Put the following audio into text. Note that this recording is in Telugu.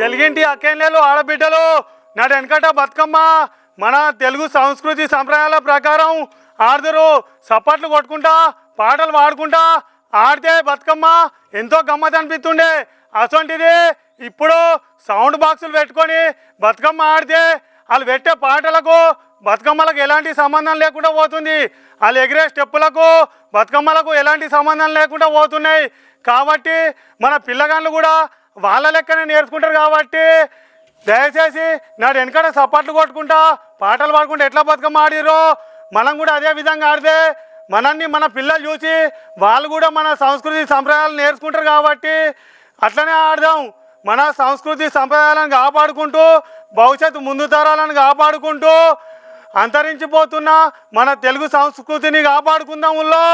తెలుగింటి అక్కేళ్ళు ఆడబిడ్డలు. నాడు వెనకట బతుకమ్మ. మన తెలుగు సంస్కృతి సంప్రదాయాల ప్రకారం ఆడదరు చప్పట్లు కొట్టుకుంటా పాటలు పాడుకుంటా ఆడితే బతుకమ్మ ఎంతో గమ్మత్ అనిపిస్తుండే. అటువంటిది ఇప్పుడు సౌండ్ బాక్సులు పెట్టుకొని బతుకమ్మ ఆడితే వాళ్ళు పెట్టే పాటలకు బతుకమ్మలకు ఎలాంటి సంబంధం లేకుండా పోతుంది. వాళ్ళు ఎగిరే స్టెప్పులకు బతుకమ్మలకు ఎలాంటి సంబంధం లేకుండా పోతున్నాయి. కాబట్టి మన పిల్లగాళ్ళు కూడా వాళ్ళ లెక్కనే నేర్చుకుంటారు కాబట్టి దయచేసి నాడు వెనకట సపాట్లు కొట్టుకుంటా పాటలు పాడుకుంటా ఎట్లా బతుకమ్మ ఆడిరో మనం కూడా అదే విధంగా ఆడితే మనల్ని మన పిల్లలు చూసి వాళ్ళు కూడా మన సంస్కృతి సంప్రదాయాలు నేర్చుకుంటారు కాబట్టి అట్లనే ఆడదాం. మన సంస్కృతి సంప్రదాయాలను కాపాడుకుంటూ భవిష్యత్తు ముందు తరాలను కాపాడుకుంటూ అంతరించిపోతున్న మన తెలుగు సంస్కృతిని కాపాడుకుందాం ఊళ్ళో